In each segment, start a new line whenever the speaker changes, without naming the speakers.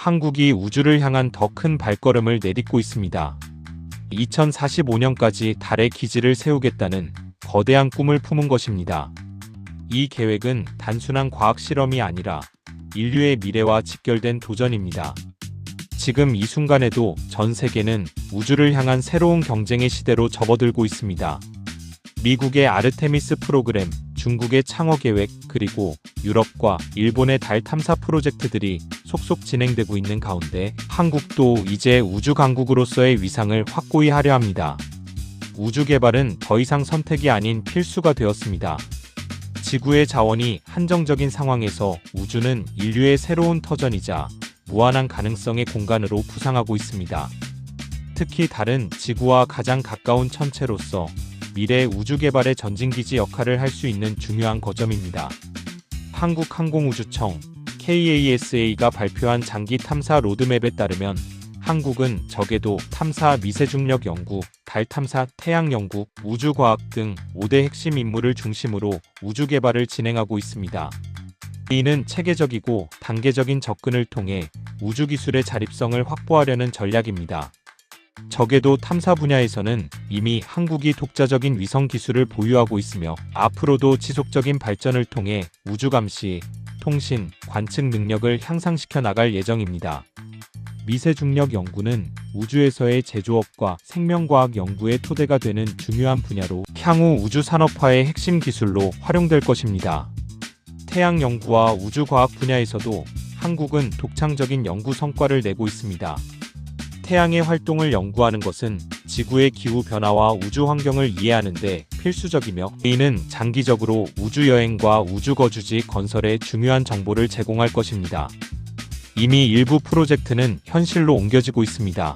한국이 우주를 향한 더 큰 발걸음을 내딛고 있습니다. 2045년까지 달에 기지를 세우겠다는 거대한 꿈을 품은 것입니다. 이 계획은 단순한 과학 실험이 아니라 인류의 미래와 직결된 도전입니다. 지금 이 순간에도 전 세계는 우주를 향한 새로운 경쟁의 시대로 접어들고 있습니다. 미국의 아르테미스 프로그램, 중국의 창어 계획, 그리고 유럽과 일본의 달 탐사 프로젝트들이 속속 진행되고 있는 가운데 한국도 이제 우주 강국으로서의 위상을 확고히 하려 합니다. 우주 개발은 더 이상 선택이 아닌 필수가 되었습니다. 지구의 자원이 한정적인 상황에서 우주는 인류의 새로운 터전이자 무한한 가능성의 공간으로 부상하고 있습니다. 특히 달은 지구와 가장 가까운 천체로서 미래 우주 개발의 전진기지 역할을 할 수 있는 중요한 거점입니다. 한국항공우주청 KASA가 발표한 장기 탐사 로드맵에 따르면 한국은 적에도 탐사 미세중력 연구, 달 탐사, 태양 연구, 우주과학 등 5대 핵심 임무를 중심으로 우주 개발을 진행하고 있습니다. 이는 체계적이고 단계적인 접근을 통해 우주 기술의 자립성을 확보하려는 전략입니다. 적에도 탐사 분야에서는 이미 한국이 독자적인 위성 기술을 보유하고 있으며 앞으로도 지속적인 발전을 통해 우주 감시, 통신, 관측 능력을 향상시켜 나갈 예정입니다. 미세 중력 연구는 우주에서의 제조업과 생명과학 연구의 토대가 되는 중요한 분야로 향후 우주 산업화의 핵심 기술로 활용될 것입니다. 태양 연구와 우주 과학 분야에서도 한국은 독창적인 연구 성과를 내고 있습니다. 태양의 활동을 연구하는 것은 지구의 기후 변화와 우주 환경을 이해하는데 필수적이며 이는 장기적으로 우주 여행과 우주 거주지 건설에 중요한 정보를 제공할 것입니다. 이미 일부 프로젝트는 현실로 옮겨지고 있습니다.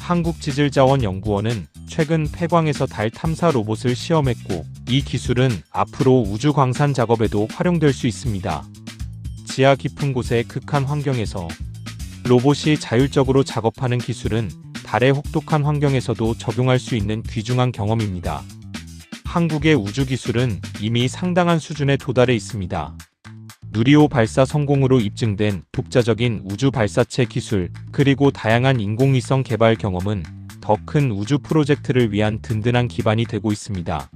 한국지질자원연구원은 최근 폐광에서 달 탐사 로봇을 시험했고 이 기술은 앞으로 우주 광산 작업에도 활용될 수 있습니다. 지하 깊은 곳의 극한 환경에서 로봇이 자율적으로 작업하는 기술은 달의 혹독한 환경에서도 적용할 수 있는 귀중한 경험입니다. 한국의 우주 기술은 이미 상당한 수준에 도달해 있습니다. 누리호 발사 성공으로 입증된 독자적인 우주 발사체 기술, 그리고 다양한 인공위성 개발 경험은 더 큰 우주 프로젝트를 위한 든든한 기반이 되고 있습니다.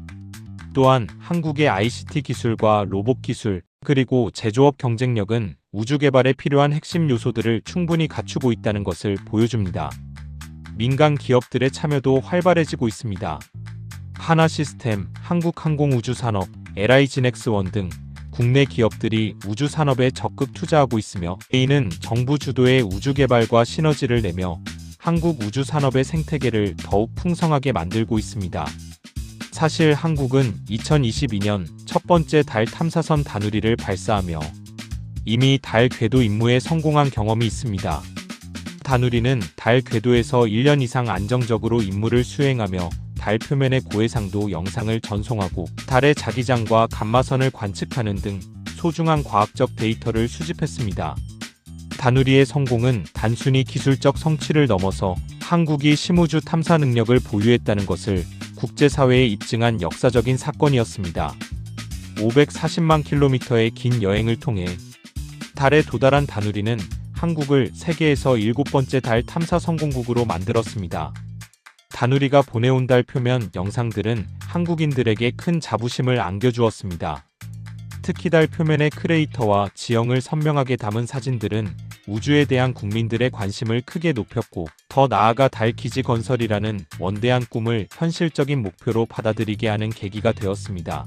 또한 한국의 ICT 기술과 로봇 기술, 그리고 제조업 경쟁력은 우주 개발에 필요한 핵심 요소들을 충분히 갖추고 있다는 것을 보여줍니다. 민간 기업들의 참여도 활발해지고 있습니다. 하나 시스템, 한국항공우주산업, LI지넥스원 등 국내 기업들이 우주 산업에 적극 투자하고 있으며 A는 정부 주도의 우주 개발과 시너지를 내며 한국 우주 산업의 생태계를 더욱 풍성하게 만들고 있습니다. 사실 한국은 2022년 첫 번째 달 탐사선 다누리를 발사하며 이미 달 궤도 임무에 성공한 경험이 있습니다. 다누리는 달 궤도에서 1년 이상 안정적으로 임무를 수행하며 달 표면의 고해상도 영상을 전송하고 달의 자기장과 감마선을 관측하는 등 소중한 과학적 데이터를 수집했습니다. 다누리의 성공은 단순히 기술적 성취를 넘어서 한국이 심우주 탐사 능력을 보유했다는 것을 국제사회에 입증한 역사적인 사건이었습니다. 540만 킬로미터의 긴 여행을 통해 달에 도달한 다누리는 한국을 세계에서 일곱 번째 달 탐사 성공국으로 만들었습니다. 다누리가 보내온 달 표면 영상들은 한국인들에게 큰 자부심을 안겨주었습니다. 특히 달 표면의 크레이터와 지형을 선명하게 담은 사진들은 우주에 대한 국민들의 관심을 크게 높였고 더 나아가 달 기지 건설이라는 원대한 꿈을 현실적인 목표로 받아들이게 하는 계기가 되었습니다.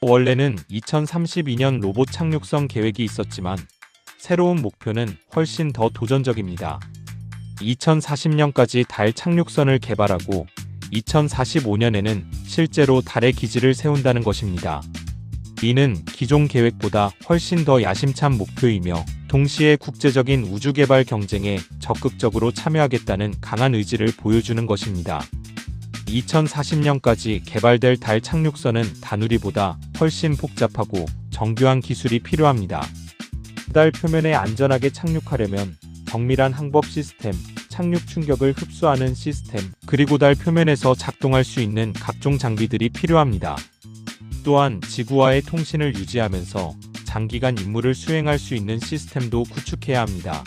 원래는 2032년 로봇 착륙성 계획이 있었지만 새로운 목표는 훨씬 더 도전적입니다. 2040년까지 달 착륙선을 개발하고 2045년에는 실제로 달의 기지를 세운다는 것입니다. 이는 기존 계획보다 훨씬 더 야심찬 목표이며 동시에 국제적인 우주 개발 경쟁에 적극적으로 참여하겠다는 강한 의지를 보여주는 것입니다. 2040년까지 개발될 달 착륙선은 다누리보다 훨씬 복잡하고 정교한 기술이 필요합니다. 달 표면에 안전하게 착륙하려면 정밀한 항법 시스템, 착륙 충격을 흡수하는 시스템, 그리고 달 표면에서 작동할 수 있는 각종 장비들이 필요합니다. 또한 지구와의 통신을 유지하면서 장기간 임무를 수행할 수 있는 시스템도 구축해야 합니다.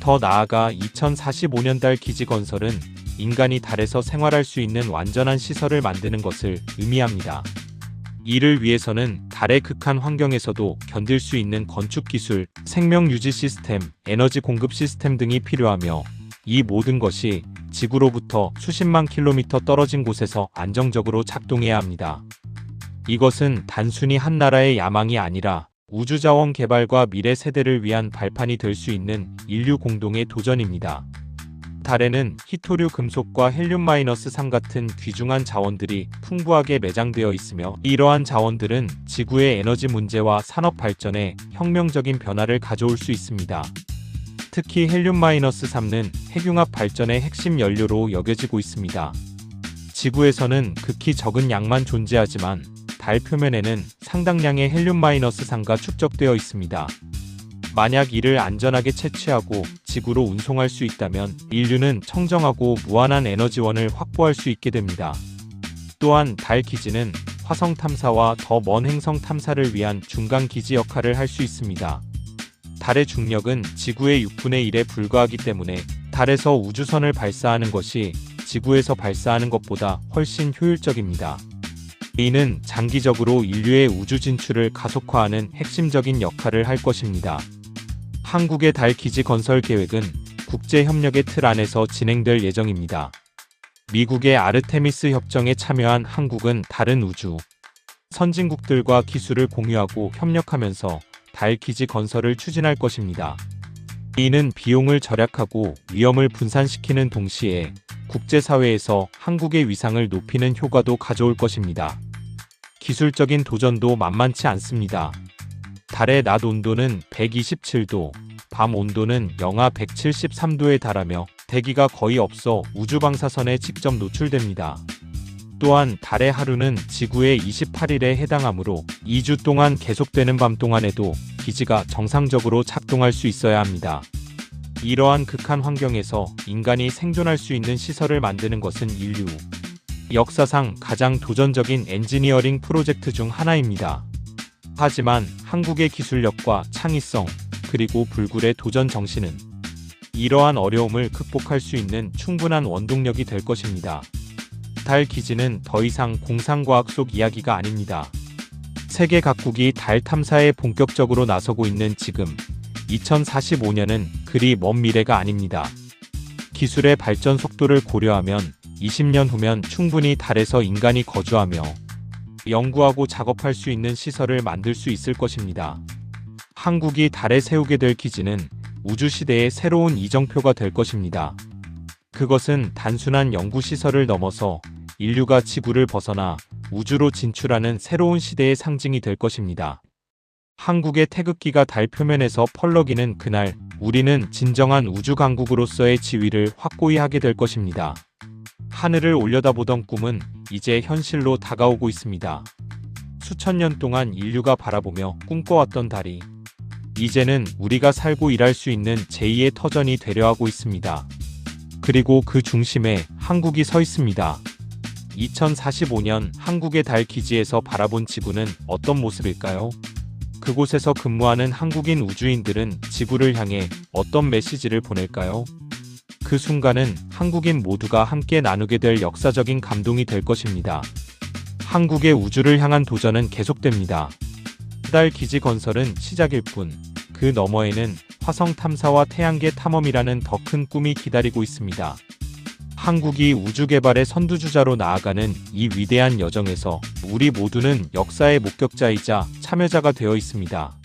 더 나아가 2045년 달 기지 건설은 인간이 달에서 생활할 수 있는 완전한 시설을 만드는 것을 의미합니다. 이를 위해서는 달의 극한 환경에서도 견딜 수 있는 건축 기술, 생명 유지 시스템, 에너지 공급 시스템 등이 필요하며 이 모든 것이 지구로부터 수십만 킬로미터 떨어진 곳에서 안정적으로 작동해야 합니다. 이것은 단순히 한 나라의 야망이 아니라 우주자원 개발과 미래 세대를 위한 발판이 될 수 있는 인류 공동의 도전입니다. 달에는 히토류 금속과 헬륨-3 같은 귀중한 자원들이 풍부하게 매장되어 있으며 이러한 자원들은 지구의 에너지 문제와 산업 발전에 혁명적인 변화를 가져올 수 있습니다. 특히 헬륨-3는 핵융합 발전의 핵심 연료로 여겨지고 있습니다. 지구에서는 극히 적은 양만 존재하지만 달 표면에는 상당량의 헬륨-3가 축적되어 있습니다. 만약 이를 안전하게 채취하고 지구로 운송할 수 있다면 인류는 청정하고 무한한 에너지원을 확보할 수 있게 됩니다. 또한 달 기지는 화성 탐사와 더 먼 행성 탐사를 위한 중간 기지 역할을 할 수 있습니다. 달의 중력은 지구의 6분의 1에 불과하기 때문에 달에서 우주선을 발사하는 것이 지구에서 발사하는 것보다 훨씬 효율적입니다. 이는 장기적으로 인류의 우주 진출을 가속화하는 핵심적인 역할을 할 것입니다. 한국의 달 기지 건설 계획은 국제 협력의 틀 안에서 진행될 예정입니다. 미국의 아르테미스 협정에 참여한 한국은 다른 우주 선진국들과 기술을 공유하고 협력하면서 달 기지 건설을 추진할 것입니다. 이는 비용을 절약하고 위험을 분산시키는 동시에 국제사회에서 한국의 위상을 높이는 효과도 가져올 것입니다. 기술적인 도전도 만만치 않습니다. 달의 낮 온도는 127도, 밤 온도는 영하 173도에 달하며 대기가 거의 없어 우주 방사선에 직접 노출됩니다. 또한 달의 하루는 지구의 28일에 해당하므로 2주 동안 계속되는 밤 동안에도 기지가 정상적으로 작동할 수 있어야 합니다. 이러한 극한 환경에서 인간이 생존할 수 있는 시설을 만드는 것은 인류 역사상 가장 도전적인 엔지니어링 프로젝트 중 하나입니다. 하지만 한국의 기술력과 창의성, 그리고 불굴의 도전 정신은 이러한 어려움을 극복할 수 있는 충분한 원동력이 될 것입니다. 달 기지는 더 이상 공상과학 속 이야기가 아닙니다. 세계 각국이 달 탐사에 본격적으로 나서고 있는 지금 2045년은 그리 먼 미래가 아닙니다. 기술의 발전 속도를 고려하면 20년 후면 충분히 달에서 인간이 거주하며 연구하고 작업할 수 있는 시설을 만들 수 있을 것입니다. 한국이 달에 세우게 될 기지는 우주시대의 새로운 이정표가 될 것입니다. 그것은 단순한 연구시설을 넘어서 인류가 지구를 벗어나 우주로 진출하는 새로운 시대의 상징이 될 것입니다. 한국의 태극기가 달 표면에서 펄럭이는 그날 우리는 진정한 우주 강국으로서의 지위를 확고히 하게 될 것입니다. 하늘을 올려다보던 꿈은 이제 현실로 다가오고 있습니다. 수천 년 동안 인류가 바라보며 꿈꿔왔던 달이 이제는 우리가 살고 일할 수 있는 제2의 터전이 되려 하고 있습니다. 그리고 그 중심에 한국이 서 있습니다. 2045년 한국의 달 기지에서 바라본 지구는 어떤 모습일까요? 그곳에서 근무하는 한국인 우주인들은 지구를 향해 어떤 메시지를 보낼까요? 그 순간은 한국인 모두가 함께 나누게 될 역사적인 감동이 될 것입니다. 한국의 우주를 향한 도전은 계속됩니다. 달 기지 건설은 시작일 뿐, 그 너머에는 화성 탐사와 태양계 탐험이라는 더 큰 꿈이 기다리고 있습니다. 한국이 우주 개발의 선두주자로 나아가는 이 위대한 여정에서 우리 모두는 역사의 목격자이자 참여자가 되어 있습니다.